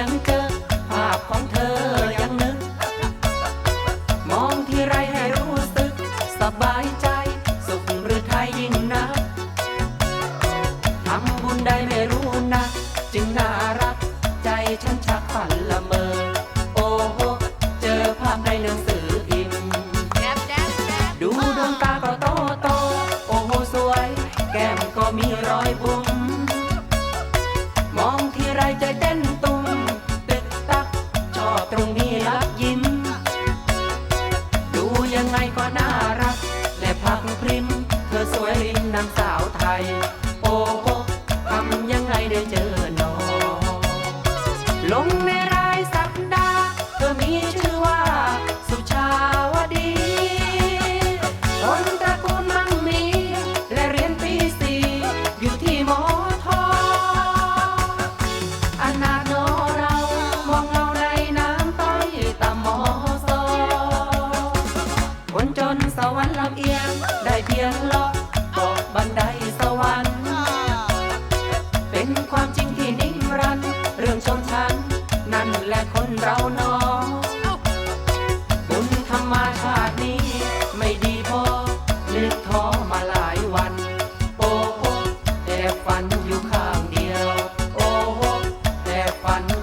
ยงเจอภาพของเธอยังนึก มองที่ไรให้รู้สึก สบายใจ สุขหรือไทยยิ่งนะทำบุญได้ไม่รู้นะ จึงน่ารัก ใจฉันชักฝันละเมอ โอ้เจอภาพในหนังสือพิมดูดวงตาโตโต โอ้สวย แก้มก็มีรอยบุ๋มังไงก็น่ารัก และพักพริม เธอสวยริงนางสาวไทย โอ้โหทำยังไงได้เจอน้องลงใน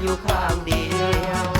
อยู่ข้างเดียว